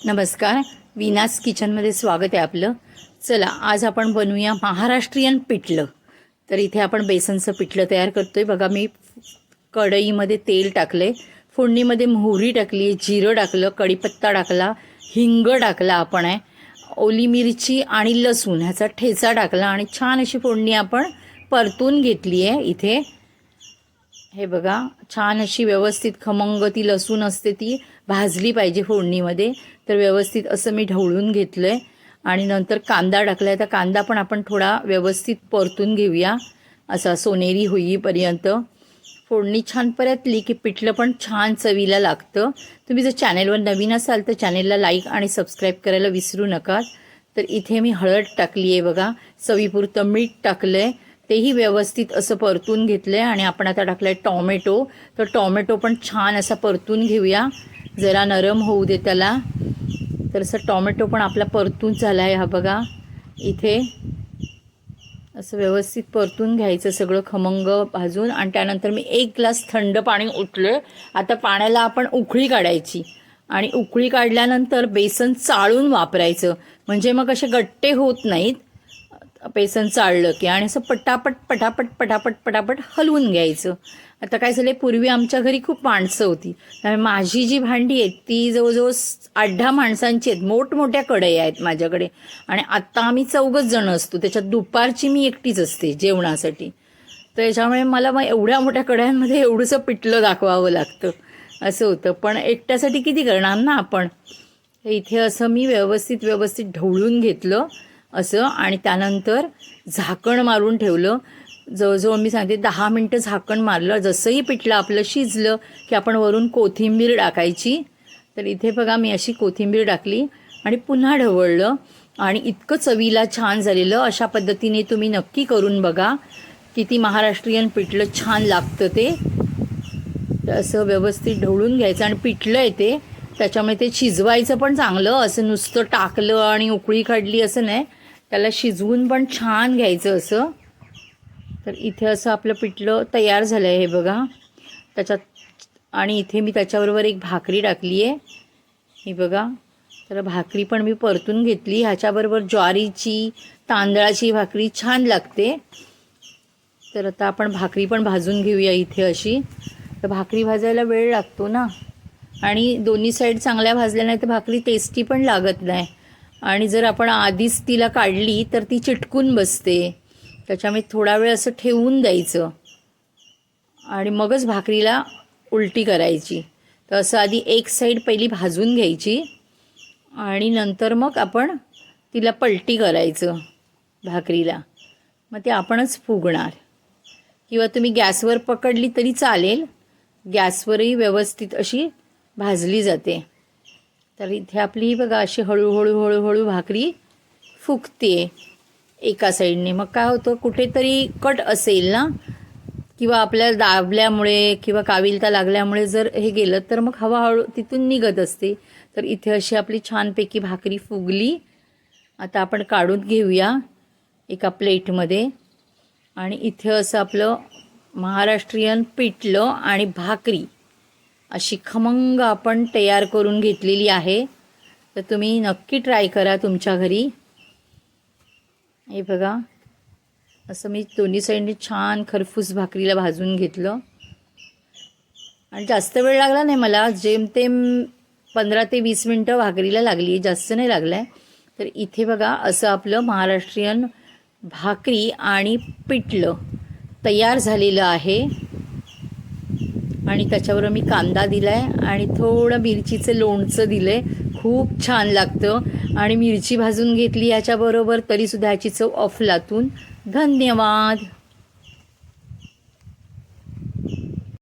नमस्कार. विनास किचनमध्ये स्वागत आहे आपलं. चला आज आपण बनवूया महाराष्ट्रीयन पिठलं. तर इथे आपण बेसनचं पिठलं तयार करतो आहे बघा मी कढईमध्ये तेल टाकलं आहे फोडणीमध्ये मोहरी टाकली जिरं टाकलं कढीपत्ता टाकला हिंग टाकला आपण आहे. ओली मिरची आणि लसूण ह्याचा ठेचा टाकला आणि छान अशी फोडणी आपण परतून घेतली आहे इथे. हे बघा छान अशी व्यवस्थित खमंग ती लसूण असते ती भाजली पाहिजे फोडणीमध्ये. तर व्यवस्थित असं मी ढवळून घेतलं आहे आणि नंतर कांदा टाकला आहे तर कांदा पण आपण थोडा व्यवस्थित परतून घेऊया. असा सोनेरी होईपर्यंत. फोडणी छान परतली की पिठलं पण छान चवीला लागतं. तुम्ही जर चॅनेलवर नवीन असाल तर चॅनेलला लाईक आणि सबस्क्राईब करायला विसरू नका. तर इथे मी हळद टाकली आहे बघा. चवीपुरतं मीठ टाकलं आहे तेही व्यवस्थित असं परतून घेतलं आहे आणि आपण आता टाकलं आहे टॉमॅटो. तर टॉमॅटो पण छान असा परतून घेऊया. जरा नरम होऊ दे त्याला. तर असं टॉमॅटो पण आपला परतून झाला आहे हा बघा. इथे असं व्यवस्थित परतून घ्यायचं सगळं खमंग भाजून. आणि त्यानंतर मी एक ग्लास थंड पाणी उठलं आता पाण्याला आपण उकळी काढायची. आणि उकळी काढल्यानंतर बेसन चाळून वापरायचं. म्हणजे मग असे गट्टे होत नाहीत. बेसन चाळलं की आणि असं पटापट पटापट पटापट पटापट हलवून घ्यायचं. आता काय झालं पूर्वी आमच्या घरी खूप माणसं होती. त्यामुळे माझी जी भांडी आहेत ती जवळजवळ आठ दहा माणसांची आहेत. मोठमोठ्या कढई आहेत माझ्याकडे. आणि आत्ता आम्ही चौघच जण असतो. त्याच्यात दुपारची मी एकटीच असते जेवणासाठी. तर याच्यामुळे मला मग एवढ्या मोठ्या कढयांमध्ये एवढंसं पिठलं दाखवावं लागतं. असं होतं. पण एकट्यासाठी किती करणार ना आपण? इथे असं मी व्यवस्थित व्यवस्थित ढवळून घेतलं. असं आणि त्यानंतर झाकण मारून ठेवलं. जवळजवळ मी सांगते दहा मिनटं झाकण मारलं. जसंही पिठलं आपलं शिजलं की आपण वरून कोथिंबीर टाकायची. तर इथे बघा मी अशी कोथिंबीर टाकली आणि पुन्हा ढवळलं. आणि इतकं चवीला छान झालेलं. अशा पद्धतीने तुम्ही नक्की करून बघा किती महाराष्ट्रीयन पिठलं छान लागतं ते. असं व्यवस्थित ढवळून घ्यायचं आणि पिठलं आहे ते. त्याच्यामुळे ते शिजवायचं पण चांगलं. असं नुसतं टाकलं आणि उकळी काढली असं नाही. त्याला शिजवून पण छान घ्यायचं असं. तर इथे असं आपलं पिठलं तयार झालं आहे हे बघा. त्याच्यात आणि इथे मी त्याच्याबरोबर एक भाकरी टाकली आहे ही बघा. तर भाकरी पण मी परतून घेतली. ह्याच्याबरोबर ज्वारीची तांदळाची भाकरी छान लागते. तर आता आपण भाकरी पण भाजून घेऊया इथे अशी. तर भाकरी भाजायला वेळ लागतो ना. आणि दोन्ही साईड चांगल्या भाजल्या नाही तर भाकरी टेस्टी पण लागत नाही. आणि जर आपण आधीच तिला काढली तर ती चिटकून बसते. त्याच्यामुळे थोडा वेळ असं ठेवून द्यायचं. आणि मगच भाकरीला उलटी करायची. तर असं आधी एक साईड पहिली भाजून घ्यायची. आणि नंतर मग आपण तिला पलटी करायचं भाकरीला. मग ते आपणच फुगणार. किंवा तुम्ही गॅसवर पकडली तरी चालेल. गॅसवरही व्यवस्थित अशी भाजली जाते. तर इथे आपली बघा अशी हळूहळू हळूहळू भाकरी फुगते एका साईडने. मग काय होतं कुठेतरी कट असेल ना किंवा आपल्या दाबल्यामुळे किंवा काविलता लागल्यामुळे जर हे गेलं तर मग हवा हळू तिथून निघत असते. तर इथे अशी आपली छानपैकी भाकरी फुगली. आता आपण काढून घेऊया एका प्लेटमध्ये. आणि इथे असं आपलं महाराष्ट्रीयन पिठलं आणि भाकरी. अशी खमंग आपण तयार करून घेतलेली आहे. तर तुम्ही नक्की ट्राय करा तुमच्या घरी. हे बघा. असं मी दोन्ही साईडने छान खरफूस भाकरीला भाजून घेतलं. आणि जास्त वेळ लागला नाही मला. जेमतेम पंधरा ते वीस मिनटं भाकरीला लागली. जास्त नाही लागलं आहे तर इथे बघा असं आपलं महाराष्ट्रीयन भाकरी आणि पिठलं तयार झालेलं आहे. आणि त्याच्यावर मी कांदा दिला आहे आणि थोडं मिरचीचं लोणचं दिलं आहे खूप छान लागतं. आणि मिरची भाजून घेतली याच्याबरोबर तरीसुद्धा ह्याची चव अफलातून धन्यवाद.